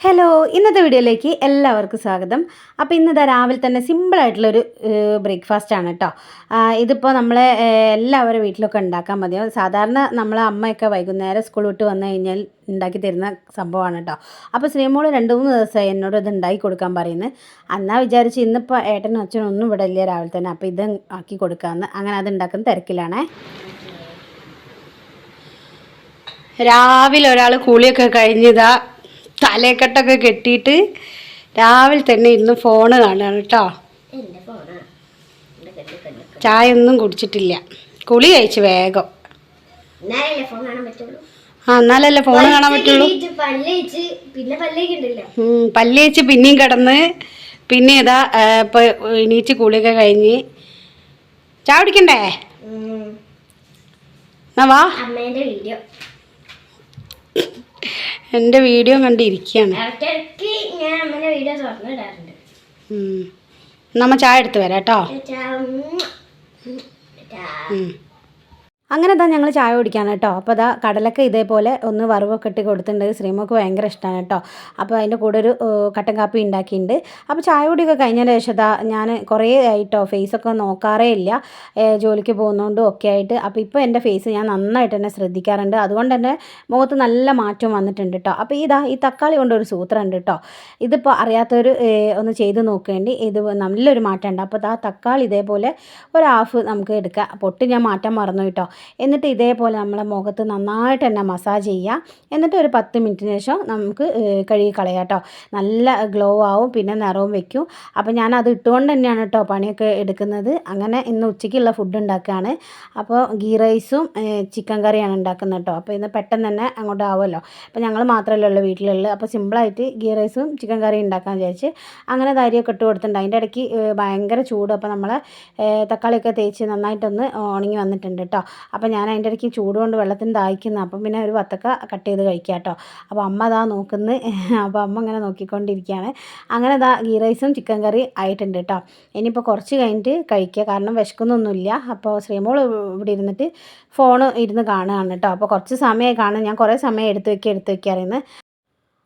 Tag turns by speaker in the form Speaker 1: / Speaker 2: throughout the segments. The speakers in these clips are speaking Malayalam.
Speaker 1: ഹലോ ഇന്നത്തെ വീഡിയോയിലേക്ക് എല്ലാവർക്കും സ്വാഗതം. അപ്പോൾ ഇന്നത്തെ രാവിലെ തന്നെ സിമ്പിളായിട്ടുള്ളൊരു ബ്രേക്ക്ഫാസ്റ്റ് ആണ് കേട്ടോ ഇതിപ്പോൾ നമ്മളെ എല്ലാവരും വീട്ടിലൊക്കെ ഉണ്ടാക്കാൻ മതിയാവും സാധാരണ നമ്മളെ അമ്മയൊക്കെ വൈകുന്നേരം സ്കൂൾ വിട്ട് വന്നു കഴിഞ്ഞാൽ ഉണ്ടാക്കി തരുന്ന സംഭവമാണ് കേട്ടോ അപ്പോൾ ശ്രീമോൾ രണ്ട് മൂന്ന് ദിവസമായി എന്നോട് ഇത് ഉണ്ടാക്കി കൊടുക്കാൻ പറയുന്നത് എന്നാൽ വിചാരിച്ച് ഇന്നിപ്പോൾ ഏട്ടനും അച്ഛനും ഒന്നും ഇവിടെ ഇല്ല രാവിലെ തന്നെ. അപ്പോൾ ഇത് ആക്കി കൊടുക്കാമെന്ന് അങ്ങനെ അത് ഉണ്ടാക്കുന്ന തിരക്കിലാണേ. രാവിലെ ഒരാൾ കൂളിയൊക്കെ കഴിഞ്ഞതാ തലക്കെട്ടൊക്കെ കെട്ടിയിട്ട് രാവിലെ തന്നെ ഇരുന്ന് ഫോണ് കാണുകയാണ് കേട്ടോ. ചായ ഒന്നും കുടിച്ചിട്ടില്ല. കുളി കഴിച്ച് വേഗം. ആ എന്നാലല്ലേ ഫോൺ കാണാൻ പറ്റുള്ളൂ?
Speaker 2: എണീറ്റ് പല്ലേച്ച് പിന്നെ പല്ലേക്ക് ഉണ്ടല്ലോ
Speaker 1: ഉം, പല്ല് പിന്നെയും കിടന്ന് പിന്നെ ഇതാ ഇപ്പൊ എണീച്ച് കുളിയൊക്കെ കഴിഞ്ഞ്. ചായ കുടിക്കണ്ടേ? എന്നാ വാ.
Speaker 2: അമ്മേന്റെ വീഡിയോ.
Speaker 1: എന്റെ വീഡിയോ കണ്ടിരിക്കുകയാണ്. നമ്മ ചായ എടുത്ത് വരാം കേട്ടോ. അങ്ങനെ ഇതാ ഞങ്ങൾ ചായ കുടിക്കാൻ കേട്ടോ അപ്പോൾ അതാ കടലൊക്കെ ഇതേപോലെ ഒന്ന് വറവൊക്കെ ഇട്ട് കൊടുത്തിട്ടുണ്ട്. ശ്രീമോക്ക് ഭയങ്കര ഇഷ്ടമാണ് കേട്ടോ അപ്പോൾ അതിന്റെ കൂടെ ഒരു കട്ടൻ കാപ്പി ഉണ്ടാക്കിയിട്ടുണ്ട് അപ്പോൾ ചായ കുടിയൊക്കെ കഴിഞ്ഞതിന് ശേഷം ഞാൻ കുറേ ആയിട്ടോ ഫേസൊക്കെ നോക്കാറേ ഇല്ല. ജോലിക്ക് പോകുന്നതുകൊണ്ടും ഒക്കെ ആയിട്ട്. അപ്പോൾ ഇപ്പോൾ എന്റെ ഫേസ് ഞാൻ നന്നായിട്ട് തന്നെ ശ്രദ്ധിക്കാറുണ്ട്. അതുകൊണ്ട് തന്നെ മുഖത്ത് നല്ല മാറ്റം വന്നിട്ടുണ്ട് കേട്ടോ അപ്പോൾ ഇതാ ഈ തക്കാളി കൊണ്ടൊരു സൂത്രം ഉണ്ട് കേട്ടോ ഇതിപ്പോൾ അറിയാത്തവർ ഒന്ന് ചെയ്ത് നോക്കേണ്ടി ഇത് നല്ലൊരു മാറ്റമുണ്ട് അപ്പോൾ ആ തക്കാളി ഇതേപോലെ ഒരു ഹാഫ് നമുക്ക് എടുക്കാം. പൊട്ട് ഞാൻ മാറ്റാൻ മറന്നു കേട്ടോ എന്നിട്ട് ഇതേപോലെ നമ്മളെ മുഖത്ത് നന്നായിട്ട് തന്നെ മസാജ് ചെയ്യുക എന്നിട്ട് ഒരു പത്ത് മിനിറ്റിന് ശേഷം നമുക്ക് കഴുകി കളയാം കേട്ടോ നല്ല ഗ്ലോ ആവും പിന്നെ നിറവും വെക്കും. അപ്പോൾ ഞാൻ അത് ഇട്ടുകൊണ്ട് തന്നെയാണ് കേട്ടോ പണിയൊക്കെ എടുക്കുന്നത്. അങ്ങനെ ഇന്ന് ഉച്ചയ്ക്കുള്ള ഫുഡ് ഉണ്ടാക്കുകയാണ്. അപ്പോൾ ഗീ റൈസും ചിക്കൻ കറിയാണ് ഉണ്ടാക്കുന്നത് കേട്ടോ അപ്പോൾ ഇന്ന് പെട്ടെന്ന് തന്നെ അങ്ങോട്ട് ആവുമല്ലോ. അപ്പോൾ ഞങ്ങൾ മാത്രമല്ലേ ഉള്ളൂ വീട്ടിലുള്ളത്. അപ്പോൾ സിമ്പിളായിട്ട് ഗീ റൈസും ചിക്കൻ കറിയും ഉണ്ടാക്കാൻ വിചാരിച്ച് അങ്ങനെ ധാരിയൊക്കെ ഇട്ട് കൊടുത്തിട്ടുണ്ട്. അതിന്റെ ഇടയ്ക്ക് ഭയങ്കര ചൂട്. അപ്പോൾ നമ്മൾ തക്കാളിയൊക്കെ തേച്ച് നന്നായിട്ടൊന്ന് ഉണങ്ങി വന്നിട്ടുണ്ട് കേട്ടോ അപ്പോൾ ഞാൻ അതിന്റെ ഇടയ്ക്ക് ചൂട് കൊണ്ട് വെള്ളത്തിന് ദാഹിക്കുന്നു. അപ്പം പിന്നെ ഒരു വത്തക്ക കട്ട് ചെയ്ത് കഴിക്കാം കേട്ടോ. അപ്പോൾ അമ്മ അതാ നോക്കുന്നു. അപ്പോൾ അമ്മ ഇങ്ങനെ നോക്കിക്കൊണ്ടിരിക്കുകയാണ്. അങ്ങനെ ഇതാ ഗീ റൈസും ചിക്കൻ കറി ആയിട്ടുണ്ട് കേട്ടോ. ഇനിയിപ്പോൾ കുറച്ച് കഴിഞ്ഞിട്ട് കഴിക്കുക. കാരണം വിശക്കുന്നൊന്നുമില്ല. അപ്പോൾ ശ്രീമോൾ ഇവിടെ ഇരുന്നിട്ട് ഫോൺ ഇരുന്ന് കാണുകയാണ് കേട്ടോ. അപ്പോൾ കുറച്ച് സമയമായി കാണും ഞാൻ കുറേ സമയം എടുത്ത് വയ്ക്കുക എടുത്ത് വയ്ക്കുക അറിയുന്നത്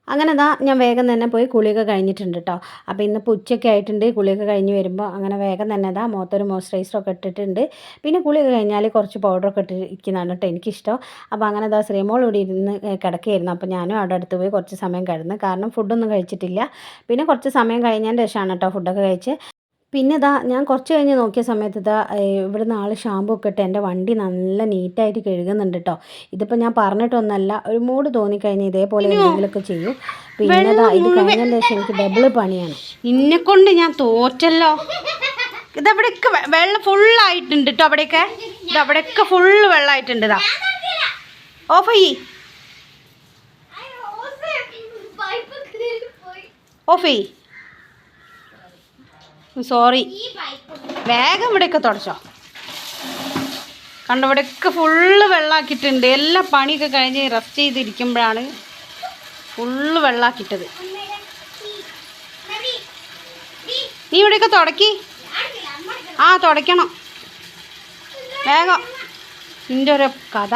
Speaker 1: അങ്ങനെ ദാ ഞാൻ വേഗം തന്നെ പോയി കുളിയൊക്കെ കഴിഞ്ഞിട്ടുണ്ട് കേട്ടോ അപ്പോൾ ഇന്നിപ്പോൾ ഉച്ചയൊക്കെ ആയിട്ടുണ്ട് കുളിയൊക്കെ കഴിഞ്ഞ് വരുമ്പോൾ അങ്ങനെ വേഗം തന്നെ ദാ മുഖത്തൊരു മോയ്സ്ചറൈസറൊക്കെ ഇട്ടിട്ടുണ്ട്. പിന്നെ കുളിയൊക്കെ കഴിഞ്ഞാൽ കുറച്ച് പൗഡറൊക്കെ ഇട്ടിരിക്കുന്നതാണ് കേട്ടോ എനിക്കിഷ്ടം. അപ്പോൾ അങ്ങനെ ദാ ശ്രീമോൾ ഇവിടെ ഇരുന്ന് കിടക്കുകയായിരുന്നു അപ്പോൾ ഞാനും അവിടെ അടുത്ത് പോയി കുറച്ച് സമയം കിടന്ന് കാരണം ഫുഡൊന്നും കഴിച്ചിട്ടില്ല. പിന്നെ കുറച്ച് സമയം കഴിഞ്ഞതിന്റെ ശേഷമാണ് കേട്ടോ ഫുഡൊക്കെ കഴിച്ച്. പിന്നെ ഇതാ ഞാൻ കുറച്ച് കഴിഞ്ഞ് നോക്കിയ സമയത്ത് ഇതാ ഇവിടുന്ന് ആൾ ഷാമ്പു ഒക്കെ ഇട്ട് എന്റെ വണ്ടി നല്ല നീറ്റായിട്ട് കഴുകുന്നുണ്ട് കേട്ടോ ഇതിപ്പോൾ ഞാൻ പറഞ്ഞിട്ടൊന്നല്ല ഒരു മൂഡ് തോന്നിക്കഴിഞ്ഞാൽ ഇതേപോലെ എന്തെങ്കിലുമൊക്കെ ചെയ്യും. പിന്നെ ഇതാ ഇത് കഴിഞ്ഞതിന് ശേഷം എനിക്ക് ഡബിൾ പണിയാണ്. ഇന്നെ കൊണ്ട് ഞാൻ തോറ്റല്ലോ. ഇതവിടെയൊക്കെ വെള്ളം ഫുള്ളായിട്ടുണ്ട് കേട്ടോ അവിടെയൊക്കെ. ഇതവിടെയൊക്കെ അവിടെയൊക്കെ ഫുള്ള് വെള്ളമായിട്ടുണ്ട് ഇതാ ഓഫ് ചെയ്യ് ഓഫ് ചെയ്യ് സോറി. വേഗം ഇവിടെയൊക്കെ തുടച്ചോ. കണ്ട ഇവിടെയൊക്കെ ഫുള്ള് വെള്ളമാക്കിയിട്ടുണ്ട് എല്ലാ പണിയൊക്കെ കഴിഞ്ഞ് റെസ്റ്റ് ചെയ്തിരിക്കുമ്പോഴാണ് ഫുള്ള് വെള്ളമാക്കിയിട്ടത് നീ ഇവിടെയൊക്കെ തുടക്കി? ആ തുടയ്ക്കണം. വേഗം. നിന്റെ ഒരു കഥ.